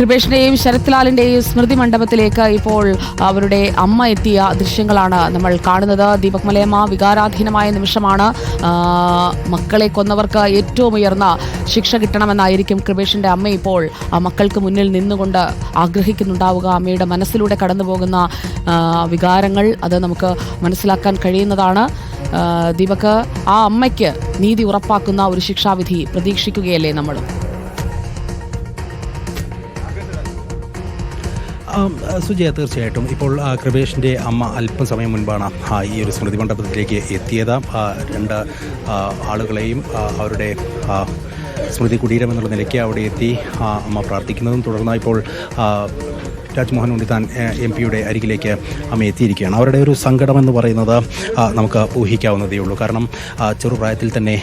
കൃപേഷിന്റെയും ശരത്ലാലിന്റെയും സ്മൃതി മണ്ഡപത്തിലേക്ക് ഇപ്പോൾ അവരുടെ അമ്മ എത്തിയ ദൃശ്യങ്ങളാണ് നമ്മൾ കാണുന്നത്. ദീപക് മലയമ്മ വികാരാധീനമായ നിമിഷമാണ്. മക്കളെ കൊന്നവർക്ക് ഏറ്റവും ഉയർന്ന ശിക്ഷ കിട്ടണമെന്നായിരിക്കും കൃപേഷിന്റെ അമ്മ ഇപ്പോൾ ആ മക്കൾക്ക് മുന്നിൽ നിന്നുകൊണ്ട് ആഗ്രഹിക്കുന്നുണ്ടാവുക. അമ്മയുടെ മനസ്സിലൂടെ കടന്നു പോകുന്ന വികാരങ്ങൾ അത് നമുക്ക് മനസ്സിലാക്കാൻ കഴിയുന്നതാണ്. ദീപക് ആ അമ്മയ്ക്ക് നീതി ഉറപ്പാക്കുന്ന ഒരു ശിക്ഷാവിധി പ്രതീക്ഷിക്കുകയല്ലേ നമ്മളും സുജയ തീർച്ചയായിട്ടും. ഇപ്പോൾ കൃപേഷിന്റെ അമ്മ അല്പസമയം മുൻപാണ് ആ, ഈ ഒരു സ്മൃതി മണ്ഡപത്തിലേക്ക് എത്തിയത്. രണ്ട് ആളുകളെയും അവരുടെ സ്മൃതി കുടീരം എന്നുള്ള നിലയ്ക്ക് അവിടെ എത്തി അമ്മ പ്രാർത്ഥിക്കുന്നതും തുടർന്ന് ഇപ്പോൾ രാജ്മോഹൻ ഉണ്ണിത്താൻ എം പിയുടെ അരികിലേക്ക് അമ്മ എത്തിയിരിക്കുകയാണ്. അവരുടെ ഒരു സങ്കടം എന്ന് പറയുന്നത് നമുക്ക് ഊഹിക്കാവുന്നതേ ഉള്ളൂ. കാരണം ചെറുപ്രായത്തിൽ തന്നെ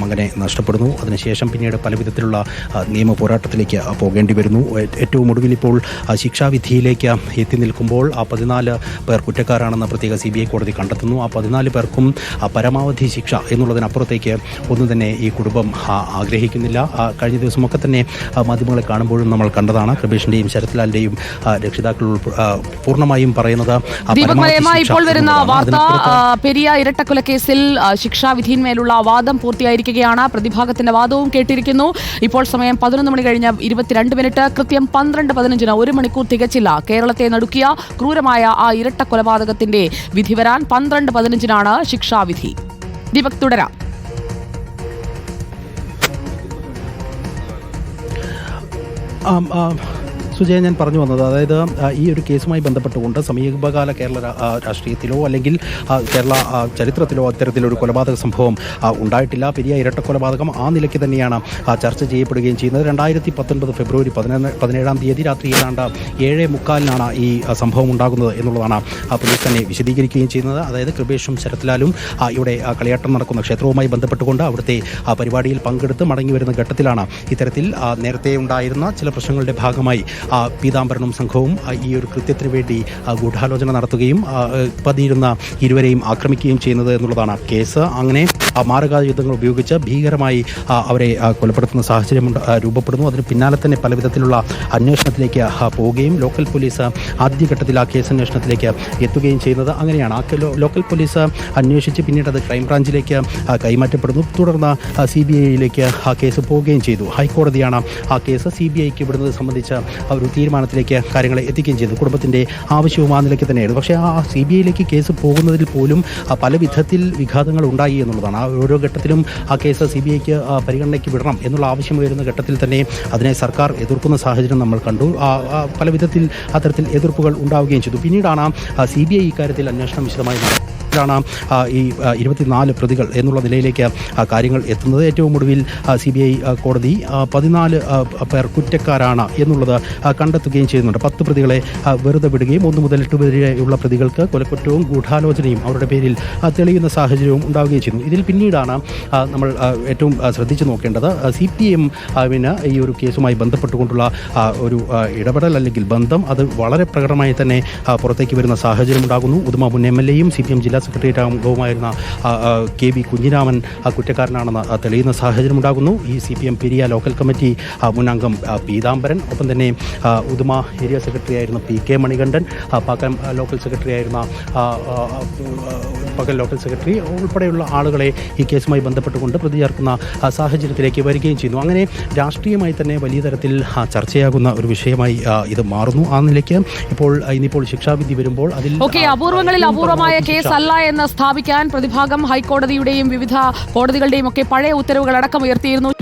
മകനെ നഷ്ടപ്പെടുന്നു. അതിനുശേഷം പിന്നീട് പല വിധത്തിലുള്ള നിയമ പോരാട്ടത്തിലേക്ക് പോകേണ്ടി വരുന്നു. ഏറ്റവും ഒടുവിൽ ഇപ്പോൾ ശിക്ഷാവിധിയിലേക്ക് എത്തി നിൽക്കുമ്പോൾ ആ പതിനാല് പേർ കുറ്റക്കാരാണെന്ന് പ്രത്യേക സി ബി ഐ കോടതി കണ്ടെത്തുന്നു. ആ പതിനാല് പേർക്കും പരമാവധി ശിക്ഷ എന്നുള്ളതിനപ്പുറത്തേക്ക് ഒന്നും തന്നെ ഈ കുടുംബം ആഗ്രഹിക്കുന്നില്ല. കഴിഞ്ഞ ദിവസമൊക്കെ തന്നെ മാധ്യമങ്ങളെ കാണുമ്പോഴും നമ്മൾ കണ്ടതാണ്. കൃപേഷിന്റെയും ശരത്ലാലിന്റെയും രക്ഷിതാക്കൾ പൂർണമായും പറയുന്നത് ഇപ്പോൾ വരുന്ന വാർത്ത പെരിയ ഇരട്ടക്കൊലക്കേസിൽ ശിക്ഷാവിധിയിന്മേലുള്ള വാദം പൂർത്തിയായിരിക്കുകയാണ്. പ്രതിഭാഗത്തിന്റെ വാദവും കേട്ടിരിക്കുന്നു. ഇപ്പോൾ സമയം പതിനൊന്ന് മണി കഴിഞ്ഞ ഇരുപത്തിരണ്ട് മിനിറ്റ്. കൃത്യം പന്ത്രണ്ട് പതിനഞ്ചിന് ഒരു മണിക്കൂർ തികച്ചില്ല. കേരളത്തെ നടുക്കിയ ക്രൂരമായ ആ ഇരട്ട കൊലപാതകത്തിന്റെ വിധി വരാൻ പന്ത്രണ്ട് പതിനഞ്ചിനാണ് ശിക്ഷാവിധി. ദീപക് തുടരാം. ആം, ആ, സുജയ ഞാൻ പറഞ്ഞു വന്നത്. അതായത് ഈ ഒരു കേസുമായി ബന്ധപ്പെട്ടുകൊണ്ട് സമീപകാല കേരള രാഷ്ട്രീയത്തിലോ അല്ലെങ്കിൽ കേരള ചരിത്രത്തിലോ അത്തരത്തിലൊരു കൊലപാതക സംഭവം ഉണ്ടായിട്ടില്ല. പെരിയ ഇരട്ട കൊലപാതകം ആ നിലയ്ക്ക് തന്നെയാണ് ചർച്ച ചെയ്യപ്പെടുകയും ചെയ്യുന്നത്. രണ്ടായിരത്തി പത്തൊൻപത് ഫെബ്രുവരി പതിനൊന്ന് പതിനേഴാം തീയതി രാത്രി ഏതാണ്ട് ഏഴ് മുക്കാലിനാണ് ഈ സംഭവം ഉണ്ടാകുന്നത് എന്നുള്ളതാണ് പോലീസ് തന്നെ വിശദീകരിക്കുകയും ചെയ്യുന്നത്. അതായത് കൃപേഷും ശരത്ലാലും ഇവിടെ കളിയാട്ടം നടക്കുന്ന ക്ഷേത്രവുമായി ബന്ധപ്പെട്ടുകൊണ്ട് അവിടുത്തെ പരിപാടിയിൽ പങ്കെടുത്ത് മടങ്ങി വരുന്ന ഘട്ടത്തിലാണ് ഇത്തരത്തിൽ നേരത്തെ ഉണ്ടായിരുന്ന ചില പ്രശ്നങ്ങളുടെ ഭാഗമായി പീതാംബരനും സംഘവും ഈ ഒരു കൃത്യത്തിന് വേണ്ടി ഗൂഢാലോചന നടത്തുകയും പതിയിരുന്ന ഇരുവരെയും ആക്രമിക്കുകയും ചെയ്യുന്നത് എന്നുള്ളതാണ് കേസ്. അങ്ങനെ ആ യുദ്ധങ്ങൾ ഉപയോഗിച്ച് ഭീകരമായി അവരെ കൊലപ്പെടുത്തുന്ന സാഹചര്യം രൂപപ്പെടുന്നു. അതിന് പിന്നാലെ തന്നെ പലവിധത്തിലുള്ള അന്വേഷണത്തിലേക്ക് പോവുകയും ലോക്കൽ പോലീസ് ആദ്യഘട്ടത്തിൽ ആ കേസ് അന്വേഷണത്തിലേക്ക് എത്തുകയും ചെയ്യുന്നത് അങ്ങനെയാണ്. ആ ലോക്കൽ പോലീസ് അന്വേഷിച്ച് പിന്നീട് അത് ക്രൈംബ്രാഞ്ചിലേക്ക് കൈമാറ്റപ്പെടുന്നു. തുടർന്ന് സി ബി ഐയിലേക്ക് ആ കേസ് പോവുകയും ചെയ്തു. ഹൈക്കോടതിയാണ് ആ കേസ് സി ബി ഐക്ക് വിടുന്നത് സംബന്ധിച്ച് ഒരു തീരുമാനത്തിലേക്ക് കാര്യങ്ങളെ എത്തിക്കുകയും ചെയ്തു. കുടുംബത്തിന്റെ ആവശ്യവും ആ നിലയ്ക്ക് തന്നെയായിരുന്നു. പക്ഷേ ആ സി ബി ഐയിലേക്ക് കേസ് പോകുന്നതിൽ പോലും പല വിധത്തിൽ വിഘാതങ്ങൾ ഉണ്ടായി എന്നുള്ളതാണ്. ഓരോ ഘട്ടത്തിലും ആ കേസ് സി ബി ഐക്ക് പരിഗണനയ്ക്ക് വിടണം എന്നുള്ള ആവശ്യം ഉയരുന്ന ഘട്ടത്തിൽ തന്നെ അതിനെ സർക്കാർ എതിർക്കുന്ന സാഹചര്യം നമ്മൾ കണ്ടു. പല വിധത്തിൽ അത്തരത്തിൽ എതിർപ്പുകൾ ഉണ്ടാവുകയും ചെയ്തു. പിന്നീടാണ് സി ബി ഐ ഇക്കാര്യത്തിൽ അന്വേഷണം വിശദമായി നടത്തുന്നത് ാണ് ഈ ഇരുപത്തിനാല് പ്രതികൾ എന്നുള്ള നിലയിലേക്ക് കാര്യങ്ങൾ എത്തുന്നത്. ഏറ്റവും ഒടുവിൽ സി ബി ഐ കോടതി പതിനാല് പേർ കുറ്റക്കാരാണ് എന്നുള്ളത് കണ്ടെത്തുകയും ചെയ്യുന്നുണ്ട്. പത്ത് പ്രതികളെ വെറുതെ വിടുകയും ഒന്ന് മുതൽ എട്ട് വരെയുള്ള പ്രതികൾക്ക് കൊലക്കുറ്റവും ഗൂഢാലോചനയും അവരുടെ പേരിൽ തെളിയുന്ന സാഹചര്യവും ഉണ്ടാവുകയും ചെയ്യുന്നു. ഇതിൽ പിന്നീടാണ് നമ്മൾ ഏറ്റവും ശ്രദ്ധിച്ചു നോക്കേണ്ടത് സി പി എം ഈ ഒരു കേസുമായി ബന്ധപ്പെട്ടുകൊണ്ടുള്ള ഒരു ഇടപെടൽ അല്ലെങ്കിൽ ബന്ധം അത് വളരെ പ്രകടമായി തന്നെ പുറത്തേക്ക് വരുന്ന സാഹചര്യം ഉണ്ടാകുന്നു. ഉദുമ മുൻ എം എൽ എയും സി പി എം ജില്ലാ ആ, കെ വി കുഞ്ഞിരാമൻ കുറ്റക്കാരനാണെന്ന് തെളിയുന്ന സാഹചര്യം ഉണ്ടാകുന്നു ഈ C P M Periya local committee മുൻ അംഗം പീതാംബരൻ ഒപ്പം തന്നെ ഉദുമ ഏരിയ സെക്രട്ടറി ആയിരുന്ന P K Manikandan Pakkam local secretary ആയിരുന്ന പകൽ ലോക്കൽ സെക്രട്ടറി ഉൾപ്പെടെയുള്ള ആളുകളെ ഈ കേസുമായി ബന്ധപ്പെട്ടുകൊണ്ട് പ്രതി ചേർക്കുന്ന സാഹചര്യത്തിലേക്ക് വരികയും ചെയ്യുന്നു. അങ്ങനെ രാഷ്ട്രീയമായി തന്നെ വലിയ തരത്തിൽ ചർച്ചയാകുന്ന ഒരു വിഷയമായി ഇത് മാറുന്നു ആ നിലയ്ക്ക്. ഇപ്പോൾ ഇനിയിപ്പോൾ ഇന്നിപ്പോൾ ശിക്ഷാവിധി വരുമ്പോൾ അതിൽ അപൂർവങ്ങളിൽ അപൂർവമായ കേസല്ല എന്ന് സ്ഥാപിക്കാൻ പ്രതിഭാഗം ഹൈക്കോടതിയുടെയും വിവിധ കോടതികളുടെയും ഒക്കെ പഴയ ഉത്തരവുകൾ അടക്കം ഉയർത്തിയിരുന്നു.